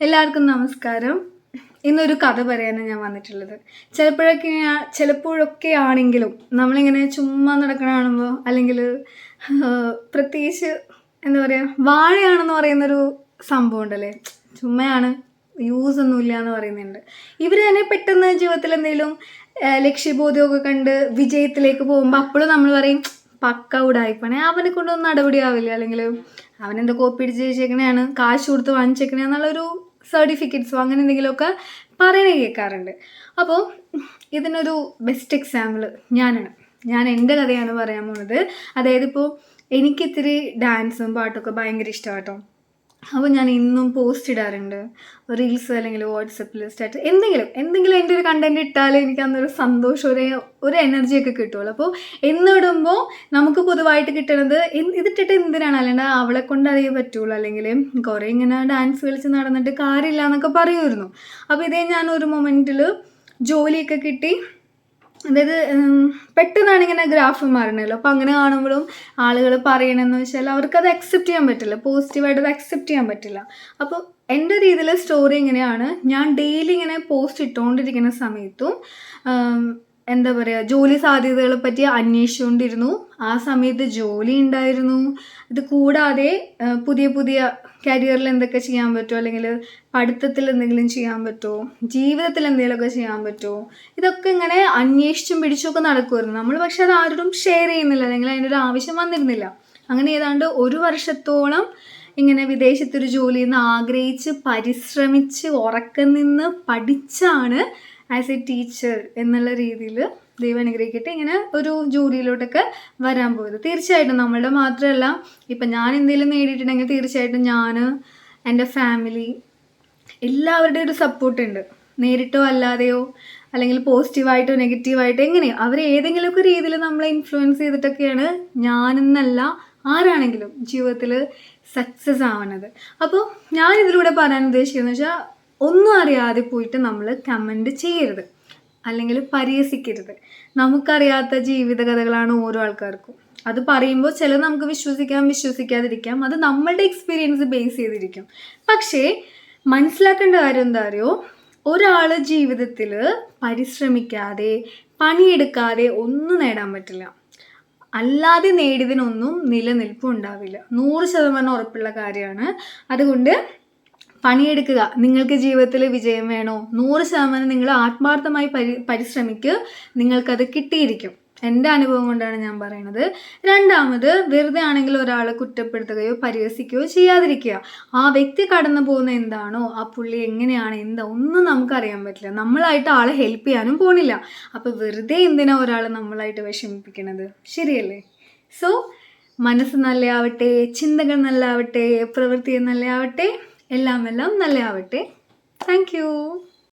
എല്ലാവർക്കും നമസ്കാരം. ഇന്നൊരു കഥ പറയാനാണ് ഞാൻ വന്നിട്ടുള്ളത്. ചിലപ്പോഴൊക്കെ ചിലപ്പോഴൊക്കെ ആണെങ്കിലും നമ്മളിങ്ങനെ ചുമ്മാ നടക്കണ അല്ലെങ്കിൽ പ്രത്യേകിച്ച് എന്താ പറയുക വാഴയാണെന്ന് പറയുന്നൊരു സംഭവം ഉണ്ടല്ലേ? ചുമ്മയാണ് യൂസ് ഒന്നും ഇല്ല എന്ന് പറയുന്നുണ്ട്. ഇവർ തന്നെ പെട്ടെന്ന് ജീവിതത്തിൽ എന്തെങ്കിലും ലക്ഷ്യബോധമൊക്കെ കണ്ട് വിജയത്തിലേക്ക് പോകുമ്പോൾ അപ്പോഴും നമ്മൾ പറയും പക്ക ഉടായിപ്പണേ അവനെ കൊണ്ടൊന്നും നടപടിയാവില്ല അല്ലെങ്കിൽ അവനെന്താ കോപ്പി അടിച്ച് വെച്ചേക്കണെയാണ് കാശ് കൊടുത്ത് വാങ്ങിച്ചേക്കണേ എന്നുള്ളൊരു സർട്ടിഫിക്കറ്റ്സോ അങ്ങനെ എന്തെങ്കിലുമൊക്കെ പറയണ കേൾക്കാറുണ്ട്. അപ്പോൾ ഇതിനൊരു ബെസ്റ്റ് എക്സാമ്പിൾ ഞാനാണ്. ഞാൻ എന്റെ കഥയാണ് പറയാൻ പോകുന്നത് അതായത് ഇപ്പോൾ എനിക്കിത്തിരി ഡാൻസും പാട്ടൊക്കെ ഭയങ്കര ഇഷ്ടമാട്ടോ അപ്പോൾ ഞാൻ ഇന്നും പോസ്റ്റ് ഇടാറുണ്ട്. റീൽസ് അല്ലെങ്കിൽ വാട്സപ്പിൽ സ്റ്റാറ്റസ് എന്തെങ്കിലും എന്തെങ്കിലും എന്റെ ഒരു കണ്ടന്റ് ഇട്ടാൽ എനിക്ക് അന്നൊരു സന്തോഷം ഒരു ഒരു എനർജിയൊക്കെ കിട്ടുള്ളൂ അപ്പോൾ എന്നിടുമ്പോൾ നമുക്ക് പൊതുവായിട്ട് കിട്ടണത് ഇതിട്ടിട്ട് എന്തിനാണ്? അല്ലാണ്ട് അവളെ കൊണ്ട് അറിയാൻ പറ്റുള്ളൂ. അല്ലെങ്കിൽ കുറേ ഇങ്ങനെ ഡാൻസ് കളിച്ച് നടന്നിട്ട് കാര്യമില്ല എന്നൊക്കെ പറയുമായിരുന്നു അപ്പോൾ ഇതേ ഞാൻ ഒരു മൊമെന്റിൽ ജോലിയൊക്കെ കിട്ടി. അതായത് പെട്ടെന്നാണ് ഇങ്ങനെ ഗ്രാഫ് മാറണല്ലോ അപ്പോൾ അങ്ങനെ കാണുമ്പോഴും ആളുകൾ പറയണമെന്ന് വെച്ചാൽ അവർക്കത് അക്സെപ്റ്റ് ചെയ്യാൻ പറ്റില്ല. പോസിറ്റീവായിട്ട് അത് അക്സെപ്റ്റ് ചെയ്യാൻ പറ്റില്ല. അപ്പോൾ എന്റെ രീതിയിൽ സ്റ്റോറി ഇങ്ങനെയാണ്. ഞാൻ ഡെയിലി ഇങ്ങനെ പോസ്റ്റ് ഇട്ടുകൊണ്ടിരിക്കുന്ന സമയത്തും എന്താ പറയുക ജോലി സാധ്യതകളെ പറ്റി അന്വേഷിച്ചുകൊണ്ടിരുന്നു. ആ സമയത്ത് ജോലി ഉണ്ടായിരുന്നു. ഇത് കൂടാതെ പുതിയ പുതിയ കരിയറിൽ എന്തൊക്കെ ചെയ്യാൻ പറ്റുമോ അല്ലെങ്കിൽ പഠിത്തത്തിൽ എന്തെങ്കിലും ചെയ്യാൻ പറ്റുമോ ജീവിതത്തിൽ എന്തെങ്കിലുമൊക്കെ ചെയ്യാൻ പറ്റുമോ ഇതൊക്കെ ഇങ്ങനെ അന്വേഷിച്ചും പിടിച്ചുമൊക്കെ നടക്കുമായിരുന്നു നമ്മൾ പക്ഷെ അത് ആരോടും ഷെയർ ചെയ്യുന്നില്ല. അല്ലെങ്കിൽ അതിന്റെ ഒരു ആവശ്യം വന്നിരുന്നില്ല. അങ്ങനെ ഏതാണ്ട് ഒരു വർഷത്തോളം ഇങ്ങനെ വിദേശത്തൊരു ജോലി നിന്ന് ആഗ്രഹിച്ച് പരിശ്രമിച്ച് ഉറക്കം നിന്ന് പഠിച്ചാണ് ആസ് എ ടീച്ചർ എന്നുള്ള രീതിയിൽ ദൈവം അനുഗ്രഹിക്കട്ടെ. ഇങ്ങനെ ഒരു ജോലിയിലോട്ടൊക്കെ വരാൻ പോയത്. തീർച്ചയായിട്ടും നമ്മളുടെ മാത്രമല്ല ഇപ്പം ഞാൻ എന്തെങ്കിലും നേടിയിട്ടുണ്ടെങ്കിൽ തീർച്ചയായിട്ടും ഞാൻ എന്റെ ഫാമിലി എല്ലാവരുടെയും ഒരു സപ്പോർട്ട് ഉണ്ട്. നേരിട്ടോ അല്ലാതെയോ അല്ലെങ്കിൽ പോസിറ്റീവായിട്ടോ നെഗറ്റീവായിട്ടോ എങ്ങനെയോ. അവർ ഏതെങ്കിലുമൊക്കെ രീതിയിൽ നമ്മളെ ഇൻഫ്ലുവൻസ് ചെയ്തിട്ടൊക്കെയാണ് ഞാനെന്നല്ല ആരാണെങ്കിലും ജീവിതത്തിൽ സക്സസ് ആവണത്. അപ്പോൾ ഞാൻ ഇതിലൂടെ പറയാൻ ഉദ്ദേശിക്കുന്നത് വെച്ചാൽ ഒന്നും അറിയാതെ പോയിട്ട് നമ്മൾ കമന്റ് ചെയ്യരുത്. അല്ലെങ്കിൽ പരിഹസിക്കരുത്. നമുക്കറിയാത്ത ജീവിത കഥകളാണ് ഓരോ ആൾക്കാർക്കും. അത് പറയുമ്പോൾ ചിലത് നമുക്ക് വിശ്വസിക്കാം വിശ്വസിക്കാതിരിക്കാം. അത് നമ്മളുടെ എക്സ്പീരിയൻസ് ബേസ് ചെയ്തിരിക്കും. പക്ഷേ മനസ്സിലാക്കേണ്ട കാര്യം എന്താ അറിയോ? ഒരാൾ ജീവിതത്തിൽ പരിശ്രമിക്കാതെ പണിയെടുക്കാതെ ഒന്നും നേടാൻ പറ്റില്ല. അല്ലാതെ നേടിയതിനൊന്നും നിലനിൽപ്പും ഉണ്ടാവില്ല. നൂറ് ശതമാനം ഉറപ്പുള്ള കാര്യമാണ്. അതുകൊണ്ട് പണിയെടുക്കുക. നിങ്ങൾക്ക് ജീവിതത്തിൽ വിജയം വേണോ? നൂറ് ശതമാനം നിങ്ങൾ ആത്മാർത്ഥമായി പരി പരിശ്രമിക്കുക നിങ്ങൾക്കത് കിട്ടിയിരിക്കും. എന്റെ അനുഭവം കൊണ്ടാണ് ഞാൻ പറയുന്നത്. രണ്ടാമത് വെറുതെ ആണെങ്കിൽ ഒരാളെ കുറ്റപ്പെടുത്തുകയോ പരിഹസിക്കുകയോ ചെയ്യാതിരിക്കുക. ആ വ്യക്തി കടന്നു പോകുന്ന എന്താണോ ആ പുള്ളി എങ്ങനെയാണ് എന്താ ഒന്നും നമുക്കറിയാൻ പറ്റില്ല. നമ്മളായിട്ട് ആളെ ഹെൽപ്പ് ചെയ്യാനും പോണില്ല. അപ്പോൾ വെറുതെ എന്തിനാ ഒരാൾ നമ്മളായിട്ട് വിഷമിപ്പിക്കണത്? ശരിയല്ലേ? സോ മനസ്സ് നല്ലയാവട്ടെ ചിന്തകൾ നല്ലതാവട്ടെ പ്രവൃത്തി നല്ലയാവട്ടെ. എല്ലാം എല്ലാം നല്ലയാവട്ടെ താങ്ക് യു